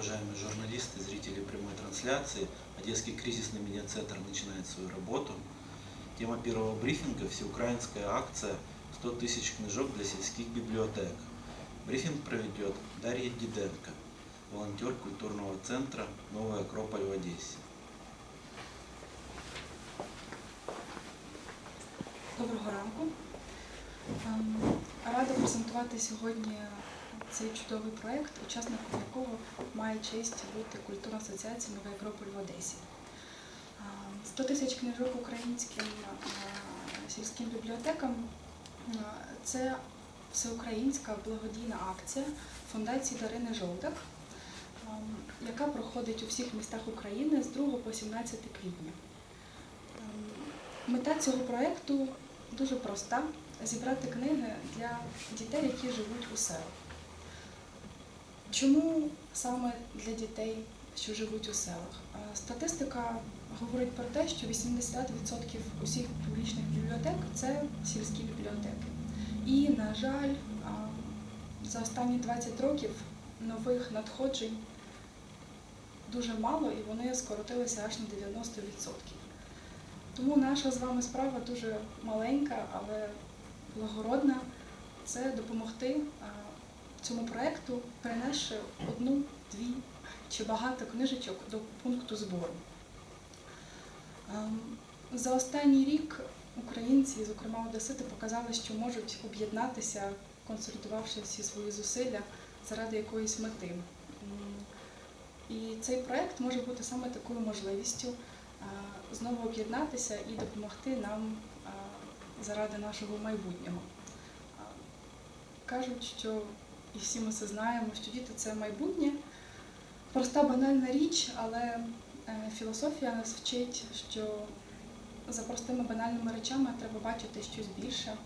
уважаемые журналисты, зрители прямой трансляции. Одесский кризисный медиацентр начинает свою работу. Тема первого брифинга – всеукраинская акция «100 тысяч книжок для сельских библиотек». Брифинг проведет Дарья Диденко, волонтер культурного центра «Новая Акрополь» в Одессе. Доброго ранку. Рада презентувати сьогодні цей чудовий проєкт, учасником якого має честь бути культурна асоціація Новий Акрополь в Одесі. Ем, 100 тисяч книжок українським сільським бібліотекам це всеукраїнська благодійна акція фундації Дарини Жовдак, яка проходить у всіх містах України з 2 по 17 квітня. Мета цього проєкту дуже проста зібрати книги для дітей, які живуть у селах. Чому саме для дітей, що живуть у селах? Статистика говорить про те, що 80% усіх публічних бібліотек це сільські бібліотеки. І, на жаль, за останні 20 років нових надходжень дуже мало, і вони скоротилися аж на 90%. Тому наша з вами справа дуже маленька, але благородна. Це допомогти цьому проекту, принесши одну, дві чи багато книжечок до пункту збору. Ем, За останній рік українці, зокрема одесити, показали, що можуть об'єднатися, консолідувавши всі свої зусилля заради якоїсь мети. І цей проект може бути саме такою можливістю знову об'єднатися і допомогти нам заради нашого майбутнього. Кажуть, що і всі ми це знаємо, що діти це майбутнє. Проста банальна річ, але е, філософія нас вчить, що за простими банальними речами треба бачити щось більше.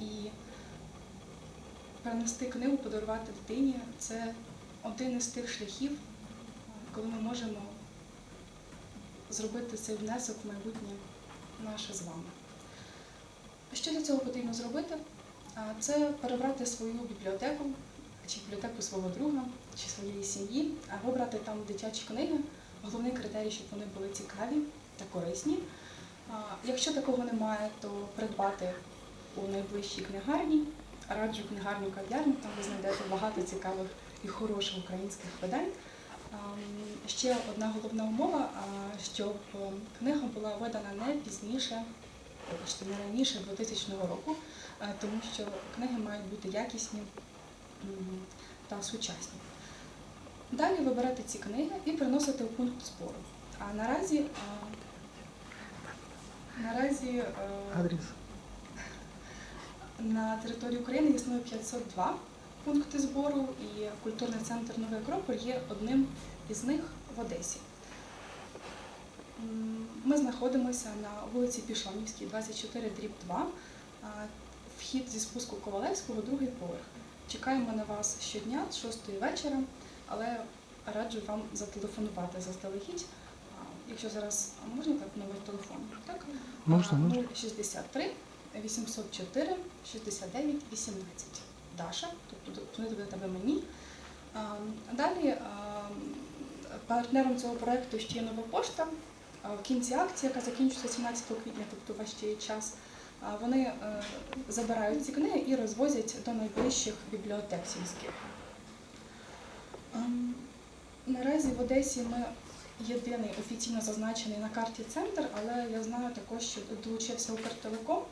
І принести книгу, подарувати дитині це один із тих шляхів, коли ми можемо зробити цей внесок в майбутнє наше з вами. Що для цього потрібно зробити? Це перебрати свою бібліотеку, чи бібліотеку свого друга, чи своєї сім'ї, а вибрати там дитячі книги. Головний критерій, щоб вони були цікаві та корисні. Якщо такого немає, то придбати у найближчій книгарні. Раджу книгарню кав'ярню, там ви знайдете багато цікавих і хороших українських видань. Ще одна головна умова, щоб е, книга була видана не пізніше, вибачте, не раніше 2000 року, е, тому що книги мають бути якісні та сучасні. Далі ви берете ці книги і приносите в пункт збору. А наразі, е, наразі е, Адрес. на території України існує 502 пункти збору, і культурний центр Новий Акрополь є одним із них в Одесі. Ми знаходимося на вулиці Пішонівській, 24 дріб 2, вхід зі спуску Ковалевського, другий поверх. Чекаємо на вас щодня з 6 вечора, але раджу вам зателефонувати заздалегідь. Якщо зараз можна так номер телефону? Так? Можна, можна. 063 804 69 18. Даша, тобто будете ви мені. Далі партнером цього проекту ще є нова пошта. В кінці акції, яка закінчується 17 квітня, тобто у вас ще час, вони е, забирають ці книги і розвозять до найближчих бібліотек сільських. Ем, Наразі в Одесі ми єдиний офіційно зазначений на карті центр, але я знаю також, що долучився Укртелеком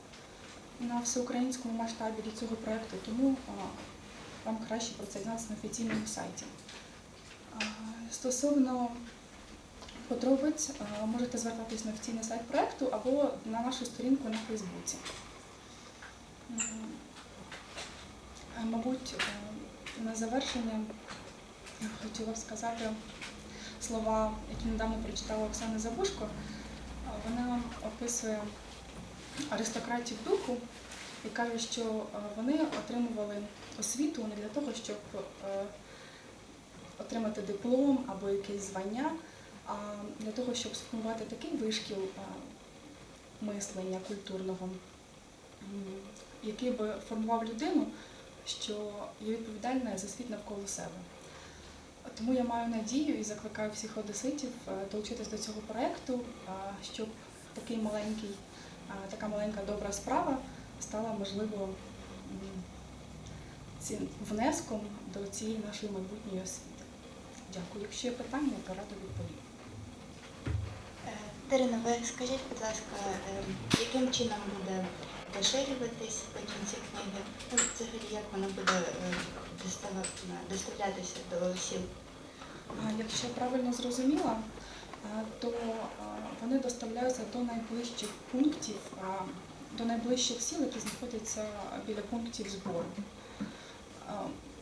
на всеукраїнському масштабі до цього проєкту, тому вам краще про це дізнатися на офіційному сайті. Стосовно подробиць, можете звертатись на офіційний сайт проєкту або на нашу сторінку на Фейсбуці. Мабуть, е, на завершення я хотіла б сказати слова, які недавно прочитала Оксана Забушко. Вона описує аристократів духу і каже, що вони отримували освіту не для того, щоб е, отримати диплом або якесь звання, а для того, щоб сформувати такий вишкіл мислення культурного, який би формував людину, що є відповідальна за світ навколо себе. Тому я маю надію і закликаю всіх одеситів е, долучитись до цього проєкту, щоб такий маленький, така маленька добра справа стала можливо цим внеском до цієї нашої майбутньої освіти. Дякую. Якщо є питання, то радо відповім. Е, Дарина, ви скажіть, будь ласка, е, яким чином буде поширюватись потім ці книги? Ну, взагалі, як воно буде е, доставлятися до сіл? Якщо я правильно зрозуміла, то вони доставляються до найближчих пунктів, до найближчих сіл, які знаходяться біля пунктів збору.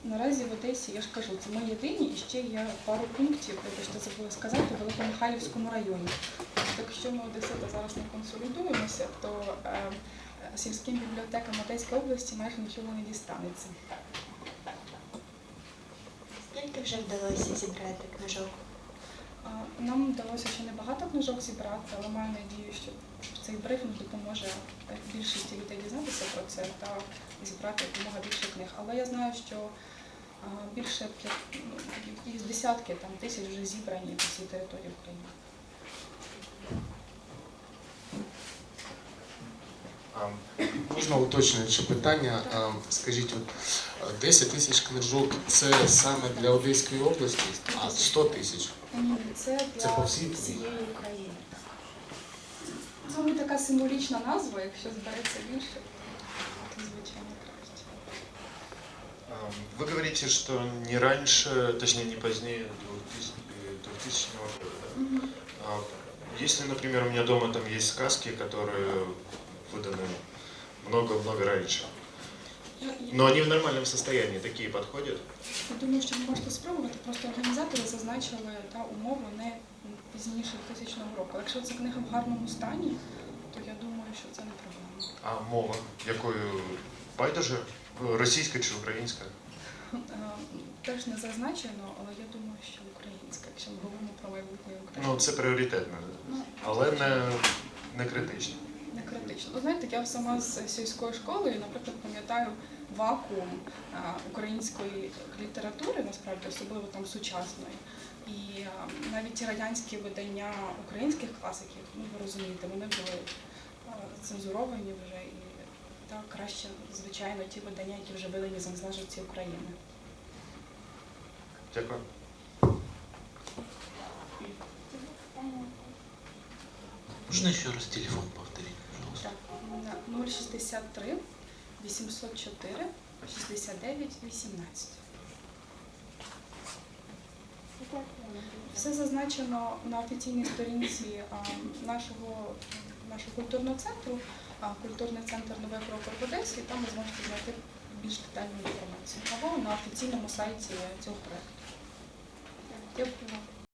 Наразі в Одесі, я ж кажу, це ми єдині, і ще є пару пунктів, вибачте, забула сказати, в Великомихайлівському районі. Тобто, якщо ми Одесити зараз не консолідуємося, то е, сільським бібліотекам Одеської області майже нічого не дістанеться. Скільки вже вдалося зібрати книжок? Нам вдалося ще небагато книжок зібрати, але маю надію, що цей брифінг допоможе більшості людей дізнатися про це та зібрати якомога більше книг. Але я знаю, що більше п'ят- ну, десятки там, тисяч вже зібрані по всій території України. Можна уточнююче питання. Скажіть, от а, 10 тисяч книжок це саме для Одеської області, а 100 тисяч. Ні, це для Це всієї України. Це така символічна назва, якщо збереться більше, то звичайно Вы говорите, что не раньше, точнее не позднее 2000, э, 2000 года. да? А Если, например, у меня дома там есть сказки, которые выданы много-много раньше, Я- я- но они в нормальном состоянии, такие подходят? Я думаю, що ви можете спробувати. Просто організатори зазначили та умову не пізніше тисячного року. Якщо ця книга в гарному стані, то я думаю, що це не проблема. А мова? Якою? Байдуже? Російська чи українська? Е, Теж не зазначено, але я думаю, що українська, якщо ми говоримо про майбутнє України. Ну, це пріоритетно, Ну, але не, не критично. не критично. Ви знаєте, я сама з сільської школи, і, наприклад, пам'ятаю вакуум української літератури, насправді, особливо там сучасної. І навіть ті радянські видання українських класиків, ну ви розумієте, вони були цензуровані вже і так краще, звичайно, ті видання, які вже видані за незалежності України. Дякую. Можно еще раз телефон повторить, пожалуйста? Так, 063 804 69 18. Все зазначено на офіційній сторінці нашого, нашого культурного центру, культурний центр Новий Прокор в Одесі, і там ви зможете знайти більш детальну інформацію. Або на офіційному сайті цього проекту. Дякую.